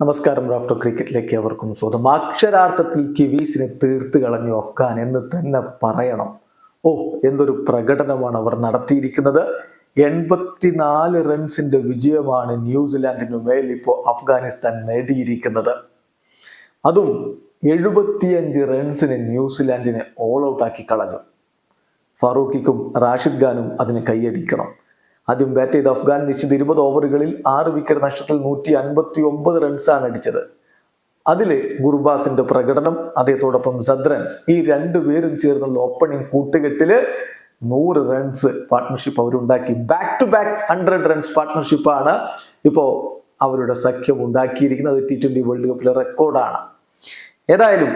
നമസ്കാരം. റാഫ്റ്റർ ക്രിക്കറ്റിലേക്ക് അവർക്കും സ്വന്തം അക്ഷരാർത്ഥത്തിൽ കിവീസിനെ തീർത്ത് കളഞ്ഞു അഫ്ഗാൻ എന്ന് തന്നെ പറയണം. ഓ എന്തൊരു പ്രകടനമാണ് അവർ നടത്തിയിരിക്കുന്നത്. എൺപത്തിനാല് റൺസിന്റെ വിജയമാണ് ന്യൂസിലാൻഡിനു മേൽ ഇപ്പോൾ അഫ്ഗാനിസ്ഥാൻ നേടിയിരിക്കുന്നത്. അതും എഴുപത്തിയഞ്ച് റൺസിന് ന്യൂസിലാൻഡിനെ ഓൾ ഔട്ട് ആക്കി കളഞ്ഞു. ഫറൂഖിക്കും റാഷിദ് ഖാനും അതിന് കൈയടിക്കണം. ആദ്യം ബാറ്റ് ചെയ്ത അഫ്ഗാൻ നിശ്ചിത ഇരുപത് ഓവറുകളിൽ ആറ് വിക്കറ്റ് നഷ്ടത്തിൽ നൂറ്റി അൻപത്തി ഒമ്പത് റൺസാണ് അടിച്ചത്. അതിൽ ഗുർബാസിന്റെ പ്രകടനം അദ്ദേഹത്തോടൊപ്പം സദ്രൻ ഈ രണ്ടുപേരും ചേർന്നുള്ള ഓപ്പണിംഗ് കൂട്ടുകെട്ടിൽ നൂറ് runs partnership അവരുണ്ടാക്കി. Back to back hundred runs പാർട്ട്ണർഷിപ്പാണ് ഇപ്പോ അവരുടെ സഖ്യം ഉണ്ടാക്കിയിരിക്കുന്നത്. ടി ട്വന്റി വേൾഡ് കപ്പിലെ റെക്കോർഡാണ് ഏതായാലും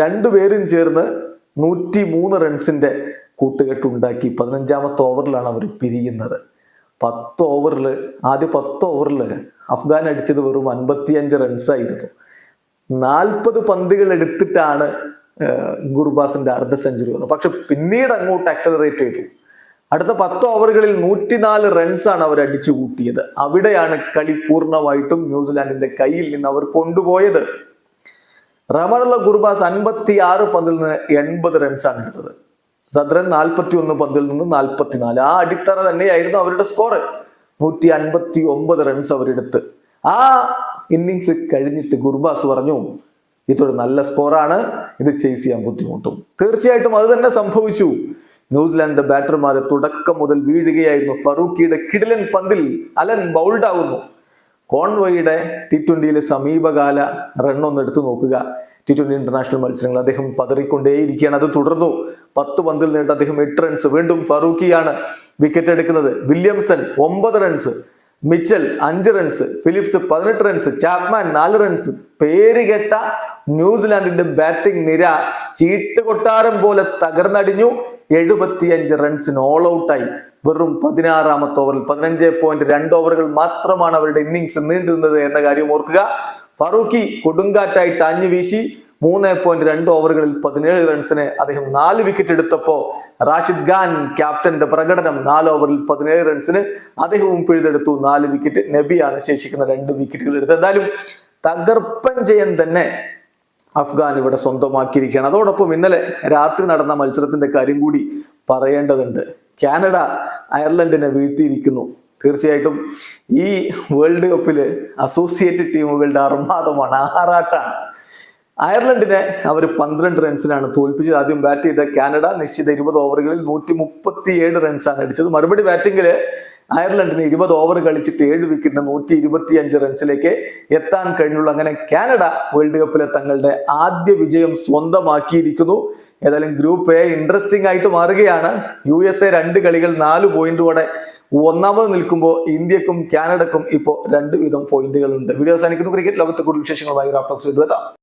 രണ്ടുപേരും ചേർന്ന് നൂറ്റി മൂന്ന് റൺസിന്റെ കൂട്ടുകെട്ടുണ്ടാക്കി പതിനഞ്ചാമത്തെ ഓവറിലാണ് അവർ പിരിയുന്നത്. പത്ത് ഓവറിൽ ആദ്യ പത്ത് ഓവറിൽ അഫ്ഗാൻ അടിച്ചത് വെറും അൻപത്തിയഞ്ച് റൺസ് ആയിരുന്നു. നാൽപ്പത് പന്തുകൾ എടുത്തിട്ടാണ് ഗുർബാസിന്റെ അർദ്ധ സെഞ്ചുറി വന്നത്. പക്ഷെ പിന്നീട് അങ്ങോട്ട് അക്സലറേറ്റ് ചെയ്തു. അടുത്ത പത്ത് ഓവറുകളിൽ നൂറ്റിനാല് റൺസാണ് അവർ അടിച്ചു കൂട്ടിയത്. അവിടെയാണ് കളി പൂർണമായിട്ടും ന്യൂസിലാൻഡിന്റെ കയ്യിൽ നിന്ന് അവർ കൊണ്ടുപോയത്. റമറുള്ള ഗുർബാസ് അൻപത്തി ആറ് പന്തിൽ നിന്ന് എൺപത് റൺസാണ് എടുത്തത്. സദ്രൻ നാൽപ്പത്തി ഒന്ന് പന്തിൽ നിന്ന് നാൽപ്പത്തിനാല് ആ അടിത്തറ തന്നെയായിരുന്നു അവരുടെ സ്കോർ നൂറ്റി അൻപത്തി ഒമ്പത് റൺസ് അവരെടുത്ത്. ആ ഇന്നിങ്സ് കഴിഞ്ഞിട്ട് ഗുർബാസ് പറഞ്ഞു ഇതൊരു നല്ല സ്കോറാണ് ഇത് ചേസ് ചെയ്യാൻ ബുദ്ധിമുട്ടും. തീർച്ചയായിട്ടും അത് തന്നെ സംഭവിച്ചു. ന്യൂസിലാൻഡ് ബാറ്റർമാരെ തുടക്കം മുതൽ വീഴുകയായിരുന്നു. ഫറൂഖിയുടെ കിടിലൻ പന്തിൽ അലൻ ബൗൾഡ് ആവുന്നു. കോൺവോയുടെ ടി ട്വന്റിയിലെ സമീപകാല റണ്ണൊന്ന് എടുത്തു നോക്കുക. ടി ട്വന്റി ഇന്റർനാഷണൽ മത്സരങ്ങൾ അദ്ദേഹം പതറിക്കൊണ്ടേയിരിക്കുകയാണ്. അത് തുടർന്നു പത്ത് പന്തിൽ നേട്ട് അദ്ദേഹം എട്ട് റൺസ് വീണ്ടും ഫറൂഖിയാണ് വിക്കറ്റ് എടുക്കുന്നത്. വില്യംസൺ ഒമ്പത് റൺസ് മിച്ചൽ അഞ്ച് റൺസ് ഫിലിപ്സ് പതിനെട്ട് റൺസ് ചാപ്മാൻ നാല് റൺസ് പേരുകെട്ട ന്യൂസിലാൻഡിന്റെ ബാറ്റിംഗ് നിര ചീട്ട് കൊട്ടാരം പോലെ തകർന്നടിഞ്ഞു. എഴുപത്തിയഞ്ച് റൺസിന് ഓൾ ഔട്ടായി വെറും പതിനാറാമത്തെ ഓവറിൽ പതിനഞ്ച് പോയിന്റ് രണ്ട് ഓവറുകൾ മാത്രമാണ് അവരുടെ ഇന്നിങ്സ് നീണ്ടുന്നത് എന്ന കാര്യം ഓർക്കുക. ഫറൂഖി കൊടുങ്കാറ്റായിട്ട് അഞ്ഞു വീശി മൂന്ന് പോയിന്റ് രണ്ട് ഓവറുകളിൽ പതിനേഴ് റൺസിന് അദ്ദേഹം നാല് വിക്കറ്റ് എടുത്തപ്പോ റാഷിദ് ഖാൻ ക്യാപ്റ്റന്റെ പ്രകടനം നാല് ഓവറിൽ പതിനേഴ് റൺസിന് അദ്ദേഹവും പിഴുതെടുത്തു നാല് വിക്കറ്റ് നബിയാണ് ശേഷിക്കുന്ന രണ്ട് വിക്കറ്റുകൾ എടുത്തത്. എന്തായാലും തകർപ്പൻ ജയം തന്നെ അഫ്ഗാൻ ഇവിടെ സ്വന്തമാക്കിയിരിക്കുകയാണ്. അതോടൊപ്പം ഇന്നലെ രാത്രി നടന്ന മത്സരത്തിന്റെ കാര്യം കൂടി പറയേണ്ടതുണ്ട്. കാനഡ അയർലൻഡിനെ വീഴ്ത്തിയിരിക്കുന്നു. തീർച്ചയായിട്ടും ഈ വേൾഡ് കപ്പിൽ അസോസിയേറ്റ് ടീമുകളുടെ അർമാദമാണ് ആറാട്ടാണ്. അയർലൻഡിനെ അവർ പന്ത്രണ്ട് റൺസിനാണ് തോൽപ്പിച്ചത്. ആദ്യം ബാറ്റ് ചെയ്ത കാനഡ നിശ്ചിത ഇരുപത് ഓവറുകളിൽ നൂറ്റി മുപ്പത്തിയേഴ് റൺസാണ് അടിച്ചത്. മറുപടി ബാറ്റിംഗിൽ അയർലൻഡിന് ഇരുപത് ഓവർ കളിച്ചിട്ട് ഏഴ് വിക്കറ്റിന് നൂറ്റി ഇരുപത്തി അഞ്ച് റൺസിലേക്ക് എത്താൻ കഴിഞ്ഞുള്ളൂ. അങ്ങനെ കാനഡ വേൾഡ് കപ്പിലെ തങ്ങളുടെ ആദ്യ വിജയം സ്വന്തമാക്കിയിരിക്കുന്നു. ഏതായാലും ഗ്രൂപ്പ് എ ഇൻട്രസ്റ്റിംഗ് ആയിട്ട് മാറുകയാണ്. യു എസ് എ രണ്ട് കളികൾ നാല് പോയിന്റോടെ ഒന്നാമത് നിൽക്കുമ്പോൾ ഇന്ത്യക്കും കാനഡക്കും ഇപ്പോൾ രണ്ട് വീതം പോയിന്റുകളുണ്ട്. വീഡിയോ അവസാനിക്കുന്നു. ക്രിക്കറ്റ് ലോകത്തെ കൂടുതൽ വിശേഷങ്ങളുമായി എത്താം.